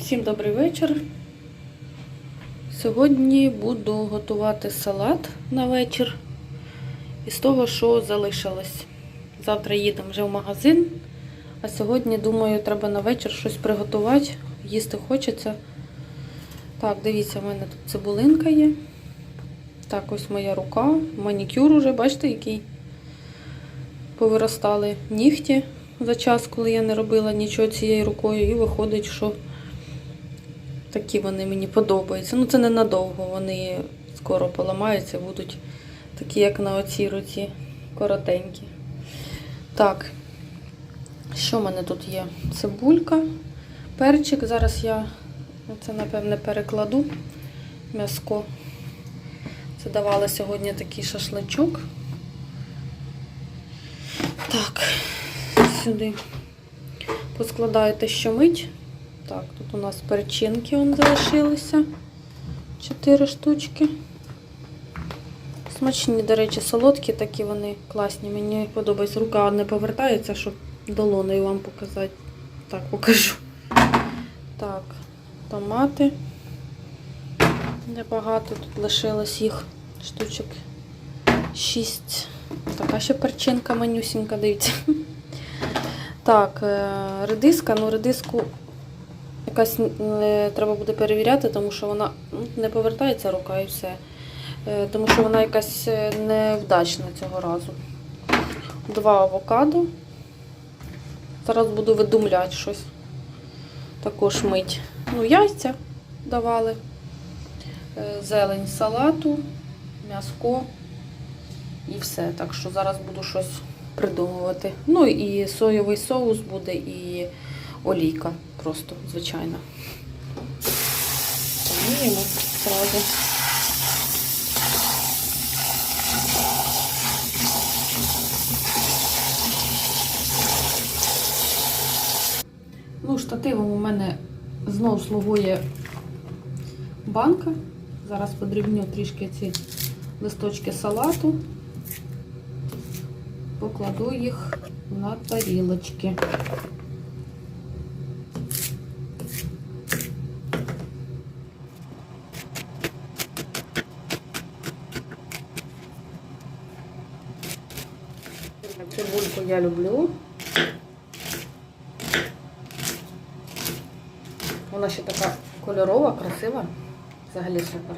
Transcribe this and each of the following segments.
Всім добрий вечір. Сьогодні буду готувати салат на вечір із того, що залишилось. Завтра їдемо вже в магазин, а сьогодні, думаю, треба на вечір щось приготувати. Їсти хочеться. Так, дивіться, в мене тут цибулинка є. Так, ось моя рука, манікюр уже, бачите, який повиростали нігті за час, коли я не робила нічого цією рукою, і виходить, що такі вони мені подобаються. Ну, це ненадовго, вони скоро поламаються, будуть такі, як на оцій руці, коротенькі. Так, що в мене тут є? Цибулька, перчик. Зараз я це, напевне, перекладу м'яско. Це давала сьогодні такий шашличок. Так, сюди поскладаєте, що мить. Так, тут у нас перчинки он залишилися. Чотири штучки. Смачні, до речі, солодкі такі вони класні. Мені подобається. Рука не повертається, щоб долоною вам показати. Так, покажу. Так, томати. Небагато тут лишилось їх штучок 6. Така ще перчинка манюсінька, дивіться. Так, е, редиска, ну редиску якась е, треба буде перевіряти, тому що вона ну, не повертається рука і все. Е, Тому що вона якась е, невдачна цього разу. Два авокадо. Зараз буду видумляти щось. Також мить. Ну, яйця давали, е, зелень салату, м'яско і все. Так що зараз буду щось придумувати. Ну і соєвий соус буде, і олійка просто звичайна. Поміємо зразу. Ну, штативом у мене знову слугує банка. Зараз подрібню трішки ці листочки салату, покладу їх на тарілочки. Цибульку я люблю. Вона ще така кольорова, красива. Взагалі супер.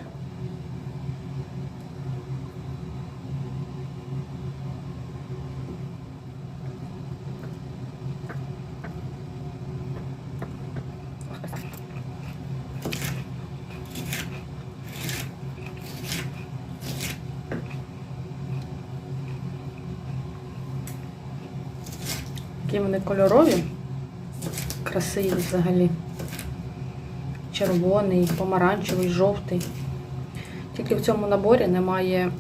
Такі вони кольорові, красиві взагалі. Червоний, помаранчевий, жовтий. Тільки в цьому наборі немає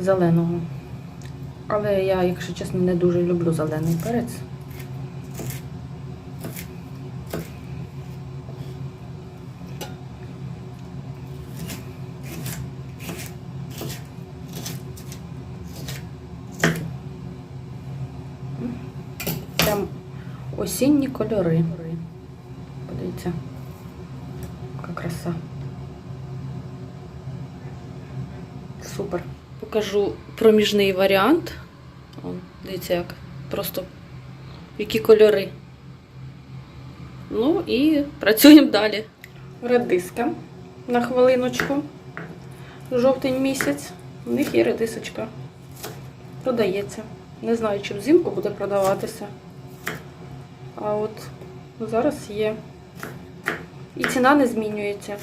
зеленого. Але я, якщо чесно, не дуже люблю зелений перець. Осінні кольори. Подивіться, яка краса. Супер. Покажу проміжний варіант. О, дивіться, як просто які кольори. Ну і працюємо далі. Редиска на хвилиночку. Жовтень місяць. У них є редисочка. Продається. Не знаю, чи взимку буде продаватися. А от зараз є. І ціна не змінюється.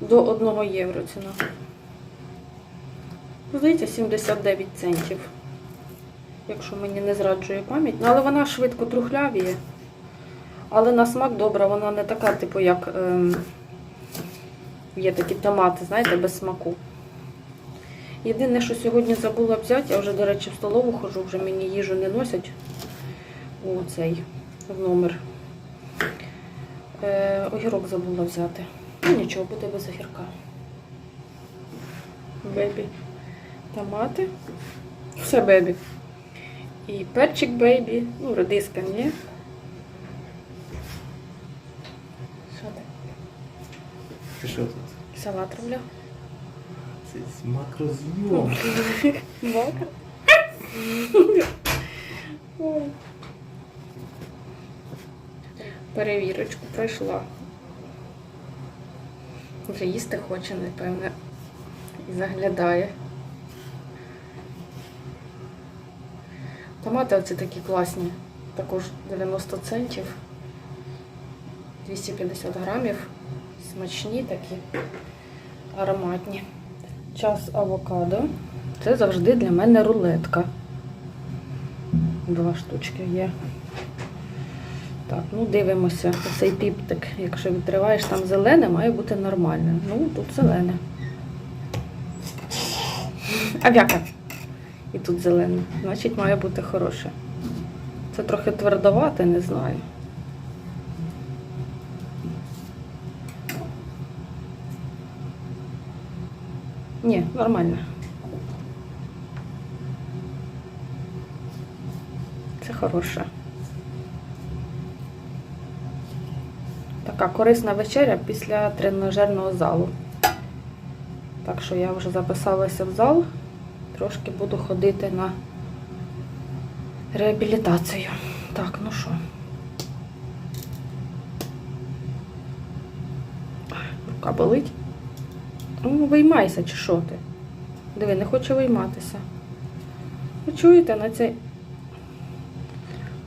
До 1 євро ціна. Здається, 79 центів. Якщо мені не зраджує пам'ять. Ну, але вона швидко трухлявіє. Але на смак добра, вона не така, типу, як ем, є такі томати, знаєте, без смаку. Єдине, що сьогодні забула взяти, я вже, до речі, в столову ходжу, вже мені їжу не носять у цей в номер. Е, Огірок забула взяти. Ну нічого, буде без огірка. Бебі. Томати. Все бебі. І перчик бебі. Ну, редиска ні. Що ти? Ти що тут? Салат роблю. Це макрозйом. Ну, макро. Ой. Перевірочку пройшла. Вже їсти хоче, напевне, і заглядає. Томати оці такі класні. Також 90 центів. 250 грамів. Смачні такі, ароматні. Час авокадо. Це завжди для мене рулетка. Два штучки є. Так, ну дивимося. Цей піптик, якщо відкриваєш, там зелене, має бути нормальне. Ну, тут зелене. Авіака. І тут зелене. Значить, має бути хороше. Це трохи твердовате, не знаю. Ні, нормально. Це хороше. Така корисна вечеря після тренажерного залу. Так що я вже записалася в зал. Трошки буду ходити на реабілітацію. Так, ну що. Рука болить. Ну, виймайся, чи що ти? Диви, не хоче вийматися. Ви чуєте на цей.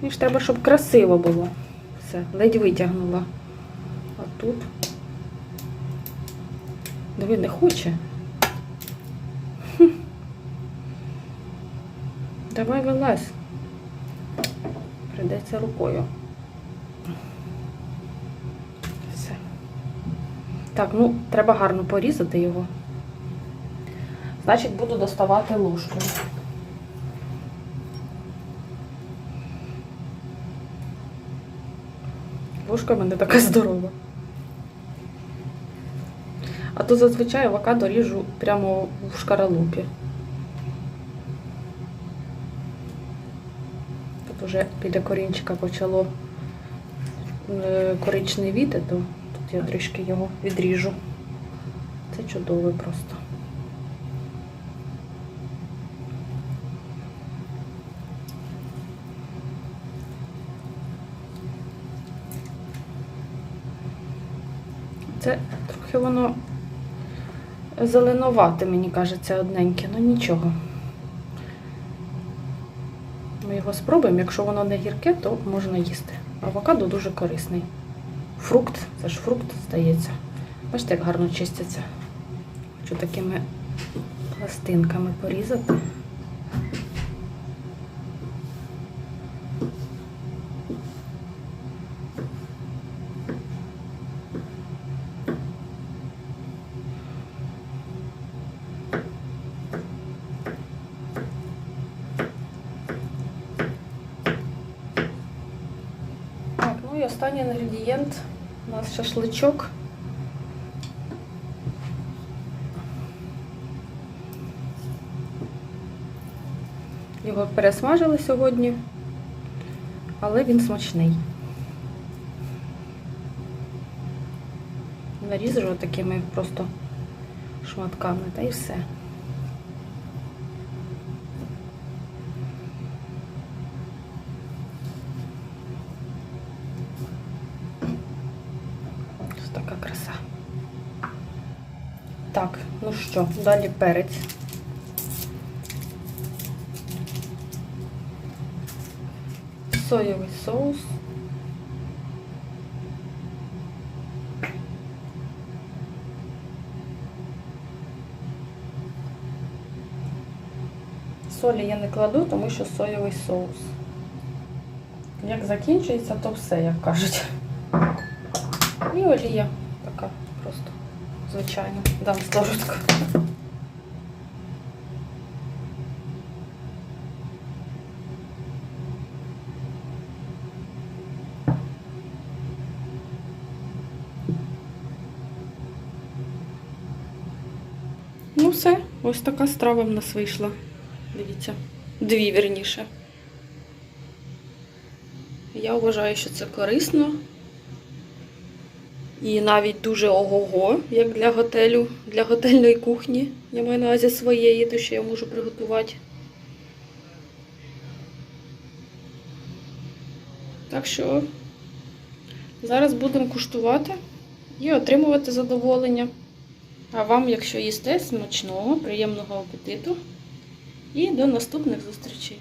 Мені ж треба, щоб красиво було. Все, ледь витягнула. Тут. Диви, не хоче. Давай вилазь. Придеться рукою. Все. Так, ну, треба гарно порізати його. Значить, буду доставати ложкою. Ложка в мене така здорова. А то зазвичай авокадо ріжу прямо в шкаралупі. Тут уже біля корінчика почало е, коричневіти, то тут я трішки його відріжу. Це чудово просто. Це трохи воно зеленувате, мені кажеться, одненьке, ну нічого. Ми його спробуємо. Якщо воно не гірке, то можна їсти. Авокадо дуже корисний. Фрукт, це ж фрукт здається. Бачите, як гарно чистяться. Хочу такими пластинками порізати. Так, ну і останній інгредієнт у нас шашличок. Його пересмажили сьогодні, але він смачний. Нарізаю такими просто шматками та і все. Ось така краса. Так, ну що, далі перець. Соєвий соус. Солі я не кладу, тому що соєвий соус. Як закінчується, то все, як кажуть. І олія така просто звичайна. Дам сложечку. Ну все, ось така страва в нас вийшла. Дивіться. Дві вірніше. Я вважаю, що це корисно. І навіть дуже ого-го, як для готелю, для готельної кухні. Я маю на увазі своєї, те, що я можу приготувати. Так що зараз будемо куштувати і отримувати задоволення. А вам, якщо їсте, смачного, приємного апетиту і до наступних зустрічей!